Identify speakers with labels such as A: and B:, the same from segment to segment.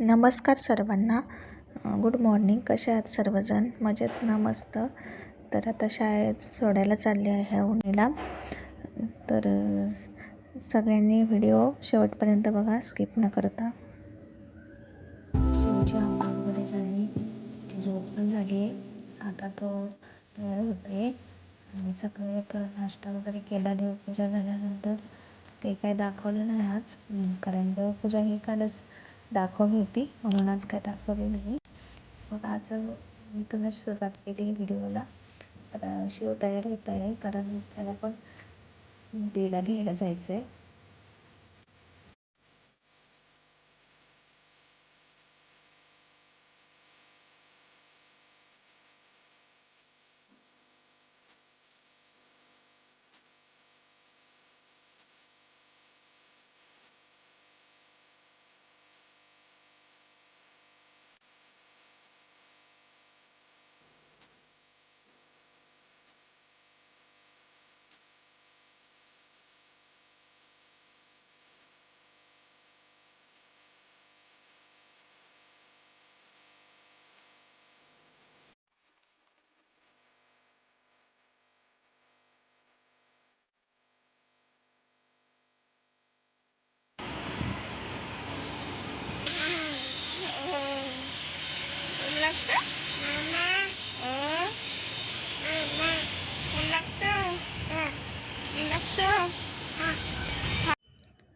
A: नमस्कार सर्वांना. Good morning कसे आहात सर्वजण? मजेत? ना मस्त? तर आता शाळेत सोडायला चालले आहे उन्हीला तर सगळ्यांनी व्हिडिओ शेवटपर्यंत बघा. स्किप न करता. शिवची आंघोळ वगैरे झाली ती झोप पण झाली आता तो तयार होते आणि सकाळी तर नाश्ता वगैरे केला. देवपूजा झाल्यानंतर ते काय दाखवलं नाही आज. कारण देवपूजा ही कालच दाखवली होती. म्हणून आज काय दाखवली नाही मग आज मी तुम्हाला सुरुवात केली व्हिडिओला. तर शिव तयार होत आहे. कारण त्याला पण दीडा घ्यायला जायचं आहे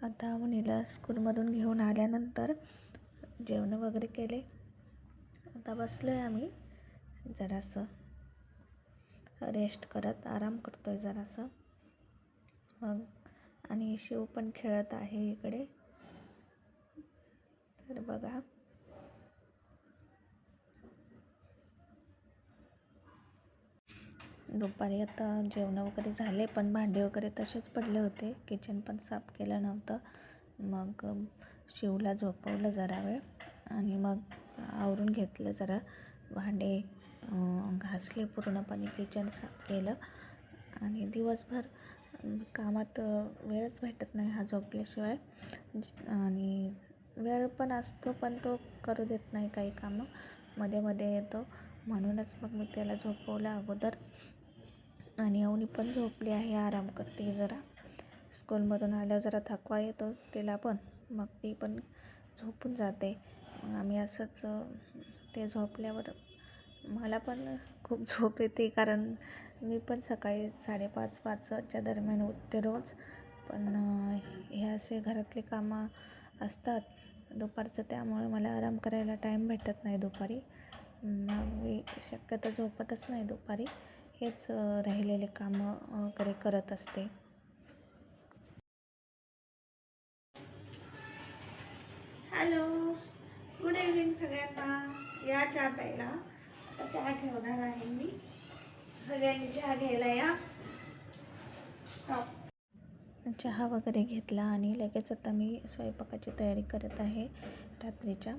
A: आता मुलीला स्कूलमधून घेऊन आल्यानंतर जेवण वगैरे केले. आता बसलो आहे आम्ही. जरासं रेस्ट करत आराम करतो आहे जरासं. मग आणि शिव पण खेळत आहे इकडे. तर बघा. दुपारी आता जेवण वगैरे झाले पण भांडे वगैरे तसेच पडले होते. किचन पण साफ केलं नव्हतं. मग शिवला झोपवलं जरा वेळ आणि मग आवरून घेतलं जरा भांडे घासले पूर्णपणे किचन साफ केलं. आणि दिवसभर कामात वेळच भेटत नाही हा झोपल्याशिवाय. आणि वेळ पण असतो पण तो करू देत नाही काही कामं. मध्ये मध्ये येतो. म्हणूनच मग मी त्याला झोपवलं अगोदर. आणि अवनी पण झोपली आहे. आराम करते जरा. स्कूलमधून आल्यावर जरा थकवा येतो तिला पण. मग ती पण झोपून जाते. मग आम्ही असंच ते झोपल्यावर मला पण खूप झोप येते कारण मी पण सकाळी साडेपाच पाचच्या दरम्यान उठते रोज. पण हे असे घरातले कामं असतात दुपारचं त्यामुळे मला आराम करायला टाईम भेटत नाही दुपारी. मग मी शक्यतो झोपतच नाही दुपारी. हेच राहिलेले कामं वगैरे करत असते. हॅलो गुड इव्हनिंग सगळ्यांना. या चहा प्यायला. आता चहा ठेवणार आहे मी. सगळ्यांनी चहा घ्यायला या. चहा वगैरे घेतला आणि लगेच आता मी स्वयंपाकाची तयारी करत आहे रात्रीच्या.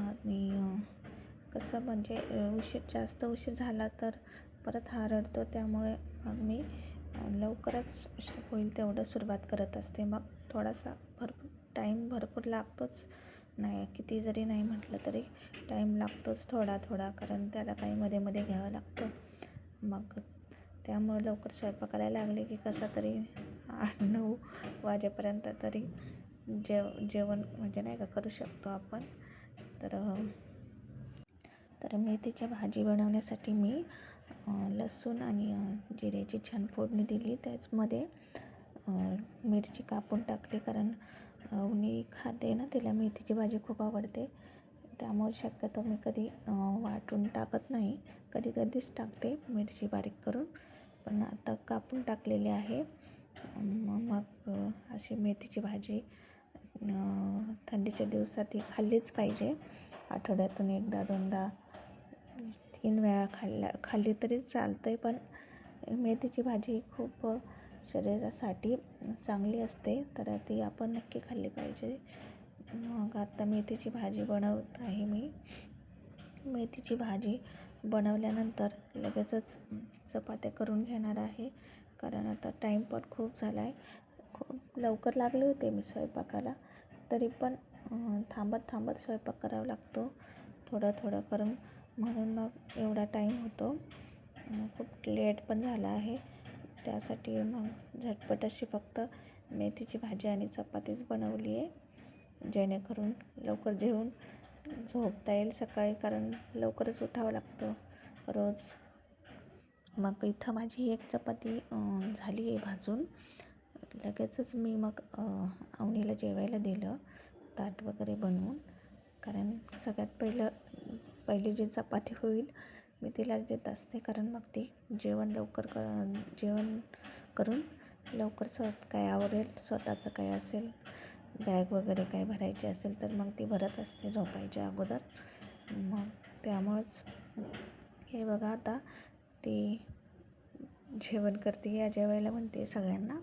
A: आणि कसं म्हणजे उशीर जास्त उशीर झाला तर परत हा रडतो त्यामुळे मग मी लवकरच होईल तेवढं सुरुवात करत असते. मग थोडासा भरपूर टाईम भरपूर लागतोच. नाही किती जरी नाही म्हटलं तरी टाईम लागतोच थोडा थोडा कारण त्याला काही मध्ये मध्ये घ्यावं लागतं. मग त्यामुळे लवकर स्वयंपाकाला लागले की कसा तरी आठ नऊ वाजेपर्यंत तरी जेव जेवण म्हणजे नाही का करू शकतो आपण. तर तर मेथीच्या भाजी बनवण्यासाठी मी लसूण आणि जिऱ्याची छान फोडणी दिली. त्याचमध्ये मिरची कापून टाकली कारण उनी खाते ना तिला मेथीची भाजी खूप आवडते. त्यामुळे शक्यतो मी कधी वाटून टाकत नाही. कधी कधीच टाकते मिरची बारीक करून. पण आता कापून टाकलेली आहे. मग अशी मेथीची भाजी थंडीच्या दिवसात ही खाल्लीच पाहिजे. आठवड्यातून एकदा दोनदा तीन वेळा खाल्ल्या खाल्ली तरी चालतं आहे पण मेथीची भाजी खूप शरीरासाठी चांगली असते तर ती आपण नक्की खाल्ली पाहिजे. मग आता मेथीची भाजी बनवत आहे मी. मेथीची भाजी बनवल्यानंतर लगेचच चपात्या करून घेणार आहे कारण आता टाईम पण खूप झाला आहे खूप लवकर लागले होते मी स्वयंपाकाला तरी पण थांबत थांबत स्वयंपाक करावा लागतो. थोडं थोडं करून म्हणून मग एवढा टाईम होतो. खूप लेट पण झाला आहे. त्यासाठी मग झटपट अशी फक्त मेथीची भाजी आणि चपातीच बनवली आहे. जेणेकरून लवकर जेवून झोपता येईल सकाळी कारण लवकरच उठावं लागतं रोज. मग इथं माझी एक चपाती झाली आहे भाजून. लगेचच मी मग आवणीला जेवायला दिलं. ताट वगैरे बनवून. कारण सगळ्यात पहिलं पहिली जी चपाती होईल मी तिलाच देत असते कारण मग ती जेवण लवकर क जेवण करून लवकर स्व काय आवडेल स्वतःचं काय असेल बॅग वगैरे काय भरायची असेल तर मग ती भरत असते झोपायच्या अगोदर. मग त्यामुळंच हे बघा आता ती जेवण करते या जेवायला म्हणते सगळ्यांना.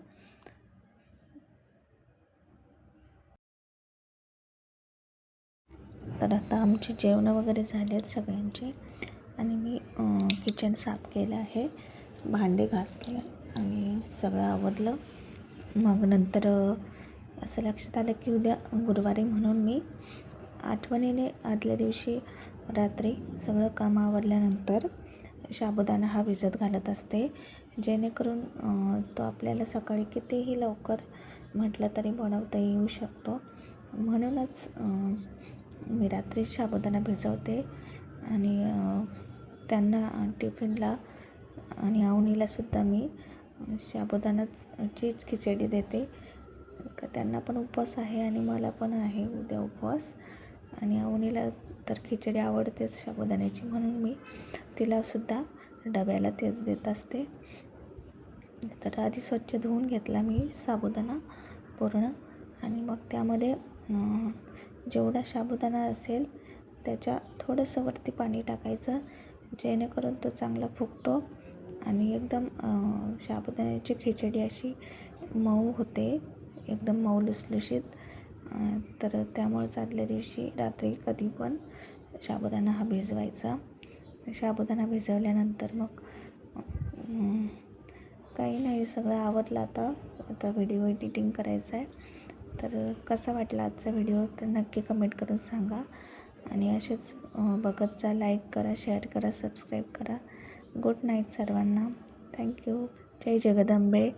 A: तर आता आमची जेवणं वगैरे झाले आहेत सगळ्यांचे. आणि मी किचन साफ केलं आहे. भांडे घासले आणि सगळं आवडलं मग नंतर असं लक्षात आलं की उद्या गुरुवारी म्हणून मी आठवणीने आदल्या दिवशी रात्री सगळं काम आवडल्यानंतर साबुदाणा हा भिजत घालत असते. जेणेकरून तो आपल्याला सकाळी कितीही लवकर म्हटलं तरी बनवता येऊ शकतो. म्हणूनच मी रात्री साबुदाणा भिजवते आणि त्यांना टिफिनला आणि आवणीलासुद्धा मी साबुदाणाच चीच खिचडी देते. का त्यांना पण उपवास आहे आणि मला पण आहे उद्या उपवास. आणि आवनीला तर खिचडी आवडतेच साबुदाण्याची म्हणून मी तिलासुद्धा डब्याला तेच देत असते. तर आधी स्वच्छ धुवून घेतला मी साबुदाणा पूर्ण आणि मग त्यामध्ये जेवढा साबुदाणा असेल त्याच्या थोडंसं वरती पाणी टाकायचं जेणेकरून तो चांगला फुगतो आणि एकदम साबुदाण्याची खिचडी अशी मऊ होते एकदम मऊ लुसलुशीत. तर त्यामुळेच आदल्या दिवशी रात्री कधी पण साबुदाणा हा भिजवायचा. साबुदाणा भिजवल्यानंतर मग काही नाही सगळं आवडलं आता. आता व्हिडिओ एडिटिंग करायचं आहे. तर कसा वाटला आजचा व्हिडिओ? तर नक्की कमेंट करून सांगा. आणि असेच बघत जा लाईक करा शेअर करा सबस्क्राईब करा. गुड नाईट सर्वांना. थँक्यू जय जगदंबे.